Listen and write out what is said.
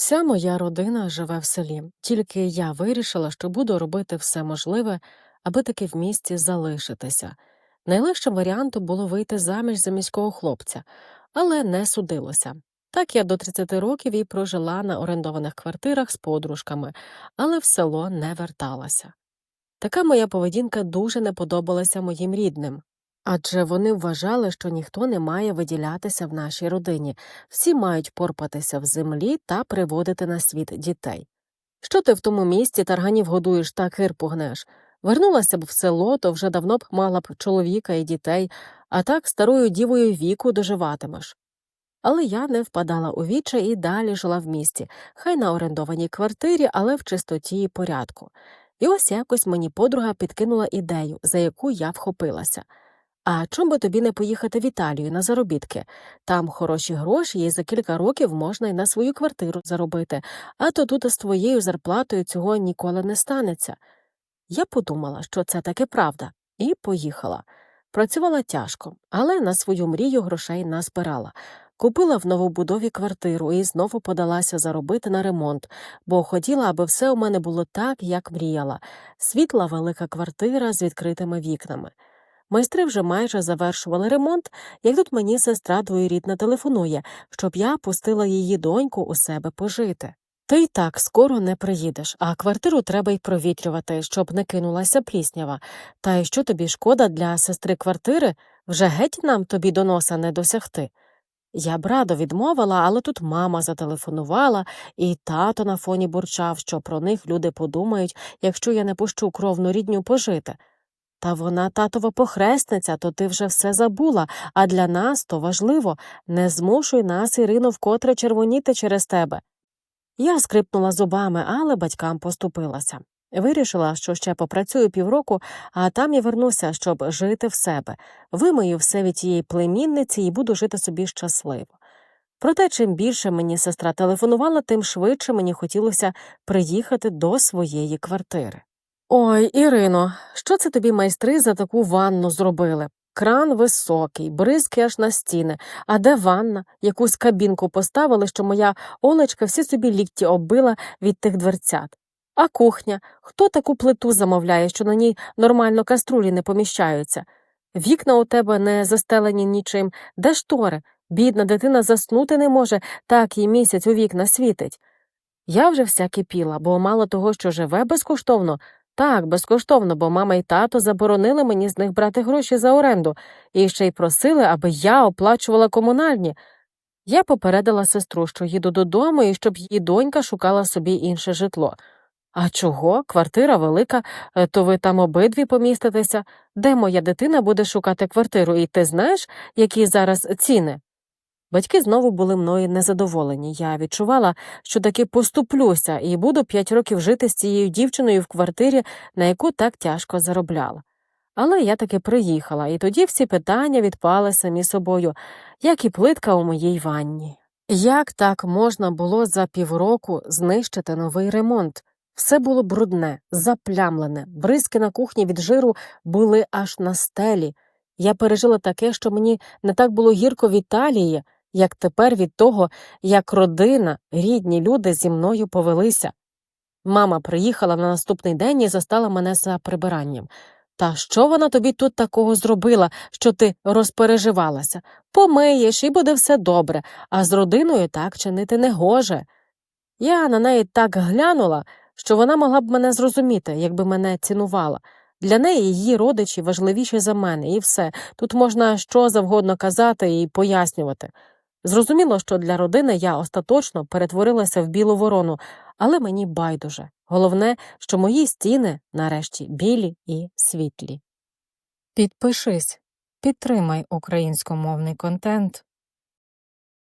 Вся моя родина живе в селі, тільки я вирішила, що буду робити все можливе, аби таки в місті залишитися. Найлегшим варіантом було вийти заміж за міського хлопця, але не судилося. Так я до 30 років і прожила на орендованих квартирах з подружками, але в село не верталася. Така моя поведінка дуже не подобалася моїм рідним. Адже вони вважали, що ніхто не має виділятися в нашій родині, всі мають порпатися в землі та приводити на світ дітей. Що ти в тому місці тарганів годуєш та кир пугнеш? Вернулася б в село, то вже давно б мала б чоловіка і дітей, а так старою дівою віку доживатимеш. Але я не впадала у віча і далі жила в місті, хай на орендованій квартирі, але в чистоті і порядку. І ось якось мені подруга підкинула ідею, за яку я вхопилася. А чом би тобі не поїхати в Італію на заробітки? Там хороші гроші, і за кілька років можна й на свою квартиру заробити, а то тут з твоєю зарплатою цього ніколи не станеться. Я подумала, що це таки правда, і поїхала. Працювала тяжко, але на свою мрію грошей назбирала. Купила в новобудові квартиру і знову подалася заробити на ремонт, бо хотіла, аби все у мене було так, як мріяла світла велика квартира з відкритими вікнами. Майстри вже майже завершували ремонт, як тут мені сестра двоюрідна телефонує, щоб я пустила її доньку у себе пожити. Ти й так скоро не приїдеш, а квартиру треба й провітрювати, щоб не кинулася пліснява. Та й що тобі шкода для сестри квартири вже геть нам тобі до носа не досягти. Я б радо відмовила, але тут мама зателефонувала, і тато на фоні бурчав, що про них люди подумають, якщо я не пущу кровну рідню пожити. Та вона татова похресниця, то ти вже все забула, а для нас то важливо не змушуй нас, Ірино, вкотре червоніти через тебе. Я скрипнула зубами, але батькам поступилася. Вирішила, що ще попрацюю півроку, а там я вернуся, щоб жити в себе, вимию все від тієї племінниці і буду жити собі щасливо. Проте, чим більше мені сестра телефонувала, тим швидше мені хотілося приїхати до своєї квартири. Ой, Ірино, що це тобі майстри за таку ванну зробили? Кран високий, бризки аж на стіни. А де ванна? Якусь кабінку поставили, що моя Олечка всі собі лікті оббила від тих дверцят. А кухня? Хто таку плиту замовляє, що на ній нормально каструлі не поміщаються? Вікна у тебе не застелені нічим. Де штори? Бідна дитина заснути не може, так їй місяць у вікна світить. Я вже вся кипіла, бо мало того, що живе безкоштовно, так, безкоштовно, бо мама і тато заборонили мені з них брати гроші за оренду і ще й просили, аби я оплачувала комунальні. Я попередила сестру, що їду додому і щоб її донька шукала собі інше житло. А чого? Квартира велика, е, то ви там обидві поміститеся. Де моя дитина буде шукати квартиру, і ти знаєш, які зараз ціни? Батьки знову були мною незадоволені. Я відчувала, що таки поступлюся і буду п'ять років жити з цією дівчиною в квартирі, на яку так тяжко заробляла. Але я таки приїхала, і тоді всі питання відпали самі собою, як і плитка у моїй ванні. Як так можна було за півроку знищити новий ремонт? Все було брудне, заплямлене, бризки на кухні від жиру були аж на стелі. Я пережила таке, що мені не так було гірко в Італії, як тепер від того, як родина, рідні люди зі мною повелися. Мама приїхала на наступний день і застала мене за прибиранням. Та що вона тобі тут такого зробила, що ти розпереживалася? Помиєш і буде все добре, а з родиною так чинити не гоже. Я на неї так глянула, що вона могла б мене зрозуміти, якби мене цінувала. Для неї її родичі важливіші за мене, і все. Тут можна що завгодно казати і пояснювати. Зрозуміло, що для родини я остаточно перетворилася в білу ворону, але мені байдуже. Головне, що мої стіни нарешті білі і світлі. Підпишись, підтримай українськомовний контент.